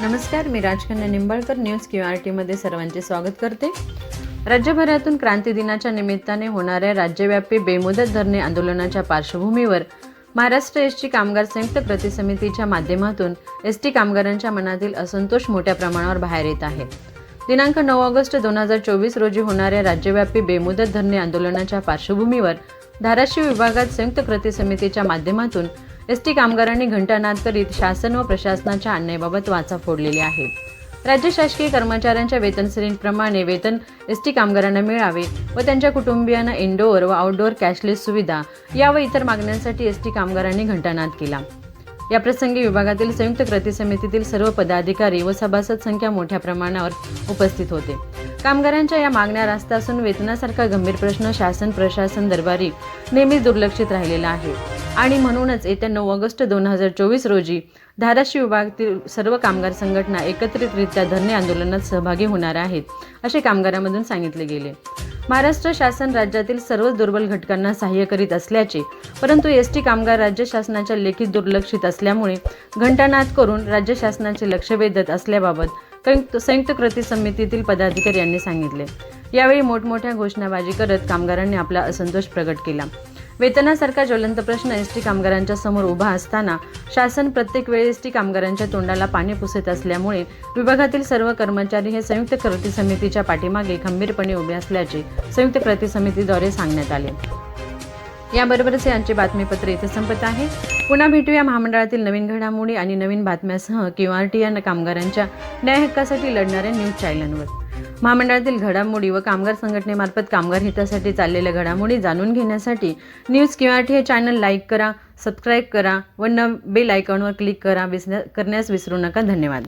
नमस्कार मी Rajkanya Nimbalkar news Q R टीमध्ये सर्वांचे स्वागत करते. राज्यभरातून क्रांती दिनाच्या निमित्ताने होणाऱ्या राज्यव्यापी बेमुदत धरणे आंदोलनाच्या पार्श्वभूमीवर महाराष्ट्र एस टी कामगार संयुक्त कृती समितीच्या माध्यमातून एस टी कामगारांच्या मनातील असंतोष मोठ्या प्रमाणावर बाहेर येत आहे. दिनांक नऊ ऑगस्ट दोन हजार चोवीस रोजी होणाऱ्या राज्यव्यापी बेमुदत धरणे आंदोलनाच्या पार्श्वभूमीवर धाराशिव विभागात संयुक्त कृती समितीच्या माध्यमातून एस टी कामगारांनी घंटानाद करीत शासन व प्रशासनाच्या अन्यायाबाबत वाचा फोडलेली आहे. राज्य शासकीय कर्मचाऱ्यांच्या वेतन श्रेणीप्रमाणे वेतन एस टी कामगारांना मिळावे व त्यांच्या कुटुंबियांना इनडोअर व आउटडोअर कॅशलेस सुविधा या व इतर मागण्यांसाठी एस टी कामगारांनी घंटानाद केला. याप्रसंगी विभागातील संयुक्त कृती समितीतील सर्व पदाधिकारी व सभासद संख्या मोठ्या प्रमाणावर उपस्थित होते. कामगारांच्या या मागण्या रास्त असून वेतनासारखा गंभीर प्रश्न शासन प्रशासन दरबारी नेहमीच दुर्लक्षित राहिलेला आहे. आणि म्हणूनच येत्या नऊ ऑगस्ट दोन हजार चोवीस रोजी धाराशिव विभागातील सर्व कामगार संघटना एकत्रितरित्या धरणे आंदोलनात सहभागी होणार आहेत असे कामगारांमधून सांगितले गेले. महाराष्ट्र शासन राज्यातील सर्वच दुर्बल घटकांना सहाय्य करीत असल्याचे परंतु एस टी कामगार राज्य शासनाच्या लेखी दुर्लक्षित असल्यामुळे घंटानाद करून राज्य शासनाचे लक्ष वेधत असल्याबाबत संयुक्त संयुक्त कृती समितीतील पदाधिकारी यांनी सांगितले. यावेळी मोठमोठ्या घोषणाबाजी करत कामगारांनी आपला असंतोष प्रकट केला. वेतनासारखा ज्वलंत प्रश्न एस टी कामगारांच्या समोर उभा असताना शासन प्रत्येक वेळी एस टी कामगारांच्या तोंडाला पाणी पुसत असल्यामुळे विभागातील सर्व कर्मचारी हे संयुक्त कृती समितीच्या पाठीमागे खंबीरपणे उभे असल्याचे संयुक्त कृती समितीद्वारे सांगण्यात आले. याबरोबरच यांचे बातमीपत्र इथे संपत आहे. पुन्हा भेटूया महामंडळातील नवीन घडामोडी आणि नवीन बातम्यासह किंवा आर टी या कामगारांच्या न्याय हक्कासाठी लढणाऱ्या न्यूज चॅनलवर. महामंडळातील घडामोडी व कामगार संघटनेमार्फत कामगार हितासाठी चाललेल्या घडामोडी जाणून घेण्यासाठी न्यूज किंवा आर टी हे चॅनल लाईक करा सबस्क्राईब करा व न बेल आयकॉनवर क्लिक करा विसण्या करण्यास विसरू नका. धन्यवाद.